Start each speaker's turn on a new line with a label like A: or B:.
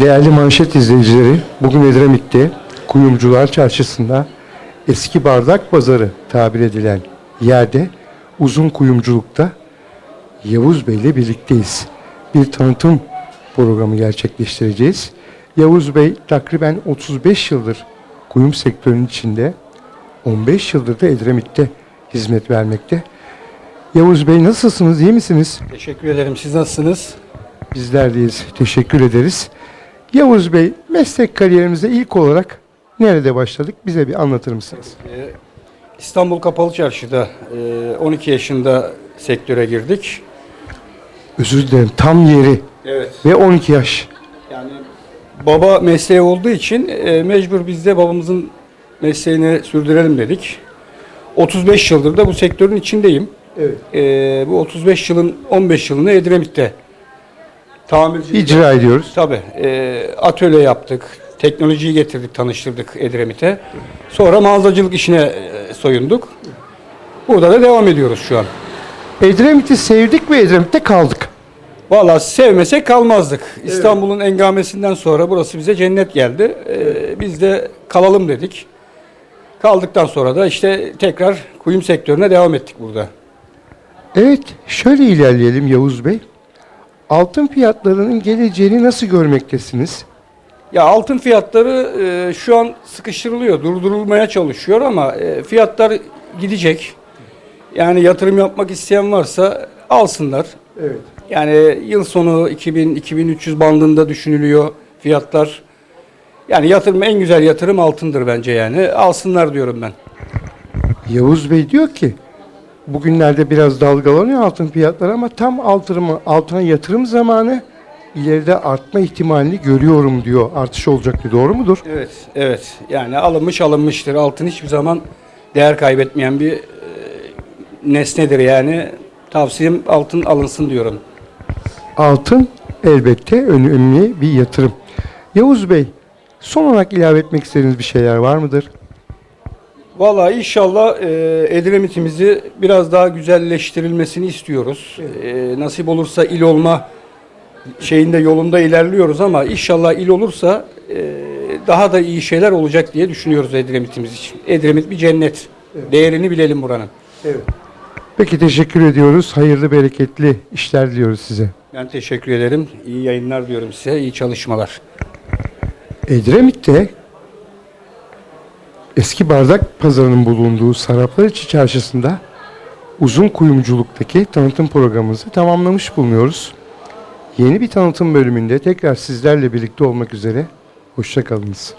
A: Değerli manşet izleyicileri, bugün Edremit'te Kuyumcular Çarşısı'nda eski bardak pazarı tabir edilen yerde uzun kuyumculukta Yavuz Bey ile birlikteyiz. Bir tanıtım programı gerçekleştireceğiz. Yavuz Bey takriben 35 yıldır kuyum sektörünün içinde, 15 yıldır da Edremit'te hizmet vermekte. Yavuz Bey nasılsınız, iyi misiniz?
B: Teşekkür ederim. Siz nasılsınız?
A: Bizler deyiz. Teşekkür ederiz. Yavuz Bey, meslek kariyerimize ilk olarak nerede başladık? Bize bir anlatır mısınız?
B: Ee, İstanbul Kapalı Çarşı'da e, 12 yaşında sektöre girdik.
A: Özür dilerim. Tam yeri
B: Evet.
A: ve 12 yaş.
B: Yani baba mesleği olduğu için e, mecbur biz de babamızın mesleğini sürdürelim dedik. 35 yıldır da bu sektörün içindeyim.
A: Evet.
B: E, bu 35 yılın 15 yılını Edremit'te tamirci
A: İcra ediyoruz.
B: Tabii. E, atölye yaptık. Teknolojiyi getirdik, tanıştırdık Edremit'e. Sonra mağazacılık işine e, soyunduk. Burada da devam ediyoruz şu an.
A: Edremit'i sevdik ve Edremit'te kaldık.
B: Vallahi sevmesek kalmazdık. İstanbul'un engamesinden sonra burası bize cennet geldi. E, biz de kalalım dedik. Kaldıktan sonra da işte tekrar kuyum sektörüne devam ettik burada.
A: Evet, şöyle ilerleyelim Yavuz Bey. Altın fiyatlarının geleceğini nasıl görmektesiniz?
B: Ya altın fiyatları e, şu an sıkıştırılıyor, durdurulmaya çalışıyor ama e, fiyatlar gidecek. Yani yatırım yapmak isteyen varsa alsınlar.
A: Evet.
B: Yani yıl sonu 2000-2300 bandında düşünülüyor fiyatlar. Yani yatırım en güzel yatırım altındır bence yani. Alsınlar diyorum ben.
A: Yavuz Bey diyor ki, bugünlerde biraz dalgalanıyor altın fiyatları ama tam altına, altına yatırım zamanı ileride artma ihtimalini görüyorum diyor. Artış olacak diyor. Doğru mudur?
B: Evet, evet. Yani alınmış alınmıştır. Altın hiçbir zaman değer kaybetmeyen bir e, nesnedir yani. Tavsiyem altın alınsın diyorum.
A: Altın elbette önemli bir yatırım. Yavuz Bey, son olarak ilave etmek istediğiniz bir şeyler var mıdır?
B: Vallahi inşallah e, Edremit'imizi biraz daha güzelleştirilmesini istiyoruz. E, nasip olursa il olma şeyinde yolunda ilerliyoruz ama inşallah il olursa e, daha da iyi şeyler olacak diye düşünüyoruz Edremit'imiz için. Edremit bir cennet. Değerini bilelim buranın.
A: Evet. Peki teşekkür ediyoruz. Hayırlı, bereketli işler diliyoruz size.
B: Ben teşekkür ederim. İyi yayınlar diyorum size. İyi çalışmalar.
A: Edremit'te eski bardak pazarının bulunduğu Saraplariçi Çarşısı'nda uzun kuyumculuktaki tanıtım programımızı tamamlamış bulunuyoruz. Yeni bir tanıtım bölümünde tekrar sizlerle birlikte olmak üzere. Hoşçakalınız.